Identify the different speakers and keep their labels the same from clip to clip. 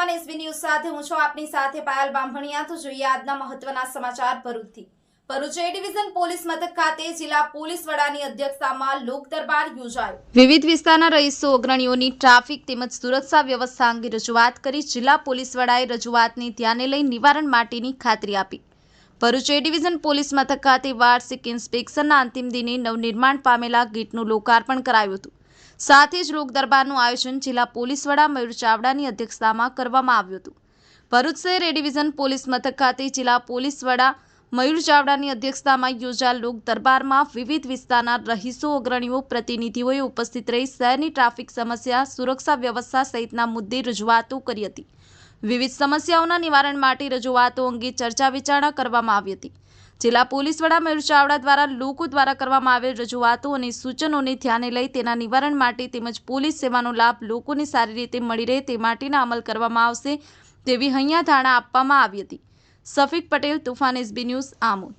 Speaker 1: સાથે હું આપની સાથે પાયલ બામભણિયા તો જોઈએ આજના મહત્વના સમાચાર ભરૂચથી. ભરૂચ ડિવિઝન પોલીસ મથક ખાતે જિલ્લા પોલીસ વડાની અધ્યક્ષતામાં લોક દરબાર યોજાયો. વિવિધ વિસ્તારના રહીશો, અગ્રણીઓની ટ્રાફિક તેમજ સુરક્ષા વ્યવસ્થા અંગે રજૂઆત કરી જિલ્લા પોલીસ વડાએ રજૂઆતને ધ્યાને લઈ નિવારણ માટેની ખાતરી આપી. ભરૂચ ડિવિઝન પોલીસ મથક ખાતે વાર્ષિક ઇન્સ્પેક્શનના અંતિમ દિને નવનિર્માણ પામેલા ગેટનું લોકાર્પણ કરાયું હતું. સાથે જ લોક દરબારનું આયોજન જિલ્લા પોલીસ વડા મયુર ચાવડાની અધ્યક્ષતામાં કરવામાં આવ્યું હતું. ભરૂચ શહેર એ ડિવિઝન પોલીસ મથક ખાતે જિલ્લા પોલીસ વડા મયુર ચાવડાની અધ્યક્ષતામાં યોજાયેલ લોક દરબારમાં વિવિધ વિસ્તારના રહીશો, અગ્રણીઓ, પ્રતિનિધિઓએ ઉપસ્થિત રહી શહેરની ટ્રાફિક સમસ્યા, સુરક્ષા વ્યવસ્થા સહિતના મુદ્દે રજૂઆતો કરી હતી. વિવિધ સમસ્યાઓના નિવારણ માટે રજૂઆતો અંગે ચર્ચા વિચારણા કરવામાં આવી હતી. જિલ્લા પોલીસ વડા મયુર ચાવડા દ્વારા લોકો દ્વારા કરવામાં આવેલ રજૂઆતો અને સૂચનોને ધ્યાને લઈ તેના નિવારણ માટે તેમજ પોલીસ સેવાનો લાભ લોકોને સારી રીતે મળી રહે તે માટેના અમલ કરવામાં આવશે તેવી હૈયા ધારણા આપવામાં આવી હતી. Safiq Patel, Toofan S B news, Amod.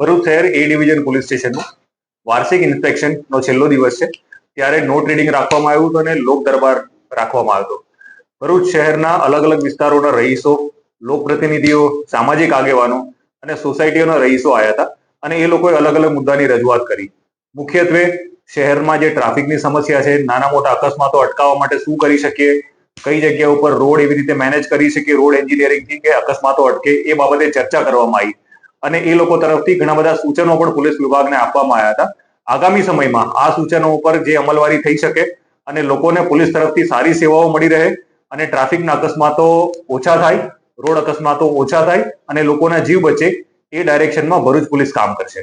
Speaker 2: Bharuch શહેર એ ડિવિઝન પોલીસ સ્ટેશનનું વાર્ષિક ઇન્સ્પેક્શનનો છેલ્લો દિવસ છે. ત્યારે નોટ રીડિંગ રાખવામાં આવ્યું હતું અને લોક દરબાર રાખવામાં આવ્યો હતો. ભરૂચ શહેરના અલગ અલગ વિસ્તારોના રહીશો લોકપ્રતિનિધિઓ, સામાજિક આગેવાનો અને સોસાયટીઓના રહીશો આવ્યા હતા અને એ લોકોએ અલગ અલગ મુદ્દાની રજૂઆત કરી. મુખ્યત્વે શહેરમાં જે ટ્રાફિકની સમસ્યા છે, નાના મોટા અકસ્માતો અટકાવવા માટે શું કરી શકીએ, કઈ જગ્યા ઉપર રોડ એવી રીતે મેનેજ કરી શકીએ, રોડ એન્જિનિયરિંગથી કે અકસ્માતો અટકે એ બાબતે ચર્ચા કરવામાં આવી. અને એ લોકો તરફથી ઘણા બધા સૂચનો પણ પોલીસ વિભાગને આપવામાં આવ્યા હતા. આગામી સમયમાં આ સૂચનો ઉપર જે અમલવારી થઈ શકે અને લોકોને પોલીસ તરફથી સારી સેવાઓ મળી રહે અને ટ્રાફિકના અકસ્માતો ઓછા થાય રોડ અકસ્માતો ઓછા થાય અને લોકોના જીવ બચે એ ડાયરેક્શનમાં ભરૂચ પોલીસ કામ કરશે.